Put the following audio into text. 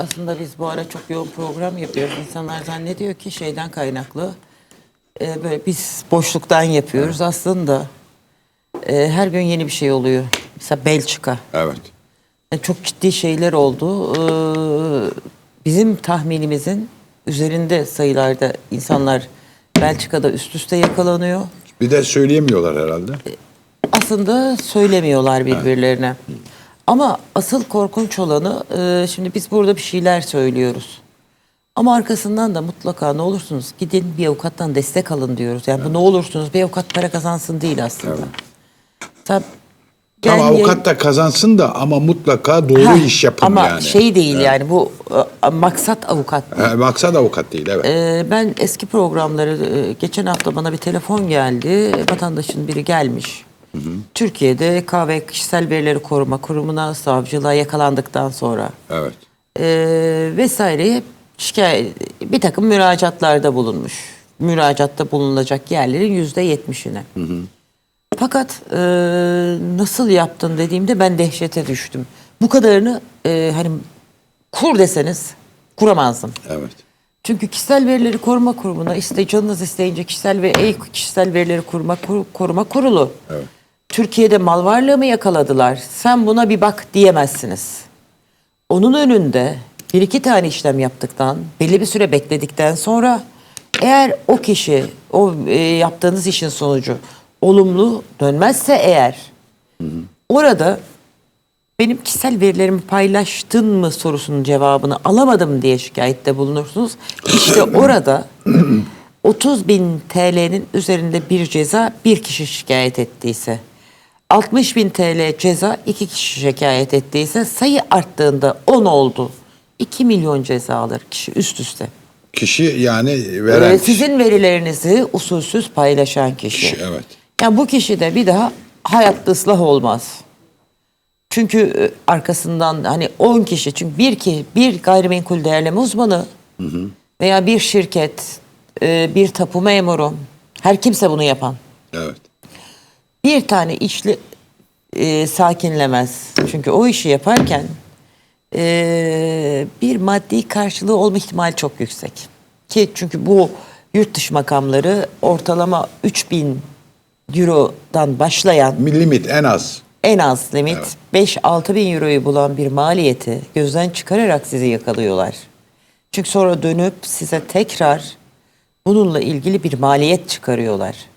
aslında biz bu ara çok yoğun program yapıyoruz. İnsanlar zannediyor ki şeyden kaynaklı. Ee, böyle biz boşluktan yapıyoruz. Aslında e, her gün yeni bir şey oluyor. Mesela Belçika. Evet. Yani çok ciddi şeyler oldu. Ee, bizim tahminimizin üzerinde sayılarda insanlar Belçika'da üst üste yakalanıyor. Bir de söyleyemiyorlar herhalde. aslında söylemiyorlar birbirlerine. Ama asıl korkunç olanı e, şimdi biz burada bir şeyler söylüyoruz. Ama arkasından da mutlaka ne olursunuz gidin bir avukattan destek alın diyoruz. Yani bu ne olursunuz bir avukat para kazansın değil aslında. Tabii, Tam ben- avukat da kazansın da ama mutlaka doğru Ha, iş yapın ama yani. şey değil yani bu e, maksat avukat. Ha, maksat avukat değil evet. Ee, ben eski programları e, geçen hafta bana bir telefon geldi. Vatandaşın biri gelmiş. Türkiye'de KV Kişisel Verileri Koruma Kurumu'na savcılığa yakalandıktan sonra evet. e, vesaireye şikayet bir takım müracaatlarda bulunmuş. Müracaatta bulunacak yerlerin yüzde yetmişine. Fakat e, nasıl yaptın dediğimde ben dehşete düştüm. Bu kadarını e, hani kur deseniz kuramazdım. Evet. Çünkü kişisel verileri koruma kurumuna iste canınız isteyince kişisel ve ey kişisel verileri koruma Kur- koruma kurulu. Evet. Türkiye'de mal varlığı mı yakaladılar? Sen buna bir bak diyemezsiniz. Onun önünde bir iki tane işlem yaptıktan, belli bir süre bekledikten sonra eğer o kişi o e, yaptığınız işin sonucu olumlu dönmezse eğer orada benim kişisel verilerimi paylaştın mı sorusunun cevabını alamadım diye şikayette bulunursunuz. İşte orada 30 bin TL'nin üzerinde bir ceza bir kişi şikayet ettiyse, 60 bin TL ceza iki kişi şikayet ettiyse sayı arttığında 10 oldu. 2 milyon ceza alır kişi üst üste. Kişi yani veren Ee, kişi. sizin verilerinizi usulsüz paylaşan kişi. Kişi, evet. Yani bu kişi de bir daha hayatta ıslah olmaz. Çünkü e, arkasından hani 10 kişi çünkü bir ki bir gayrimenkul değerleme uzmanı veya bir şirket, e, bir tapu memuru, her kimse bunu yapan. Evet. Bir tane işli e, sakinlemez. Çünkü o işi yaparken e, bir maddi karşılığı olma ihtimali çok yüksek. Ki çünkü bu yurt dışı makamları ortalama 3000 eurodan başlayan Limit en az. en az limit 5-6 bin euroyu bulan bir maliyeti gözden çıkararak sizi yakalıyorlar. Çünkü sonra dönüp size tekrar bununla ilgili bir maliyet çıkarıyorlar.